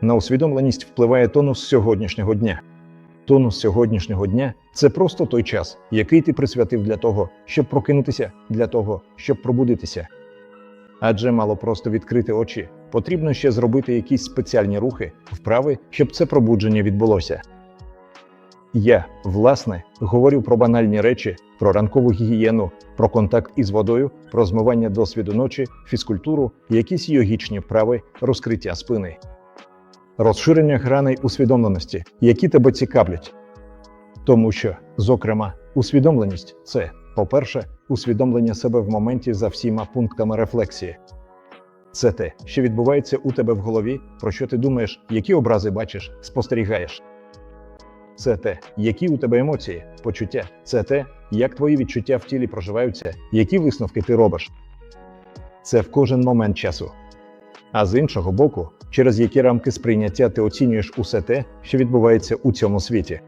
На усвідомленість впливає тонус сьогоднішнього дня. Тонус сьогоднішнього дня це просто той час, який ти присвятив для того, щоб прокинутися, для того, щоб пробудитися. Адже мало просто відкрити очі, потрібно ще зробити якісь спеціальні рухи, вправи, щоб це пробудження відбулося. Я, власне, говорю про банальні речі, про ранкову гігієну, про контакт із водою, про змивання досвіду ночі, фізкультуру, якісь йогічні вправи, розкриття спини, розширення граней усвідомленості, які тебе цікавлять. Тому що, зокрема, усвідомленість це, по-перше, усвідомлення себе в моменті за всіма пунктами рефлексії. Це те, що відбувається у тебе в голові, про що ти думаєш, які образи бачиш, спостерігаєш. Це те, які у тебе емоції, почуття, це те, як твої відчуття в тілі проживаються, які висновки ти робиш. Це в кожен момент часу. А з іншого боку, через які рамки сприйняття ти оцінюєш усе те, що відбувається у цьому світі.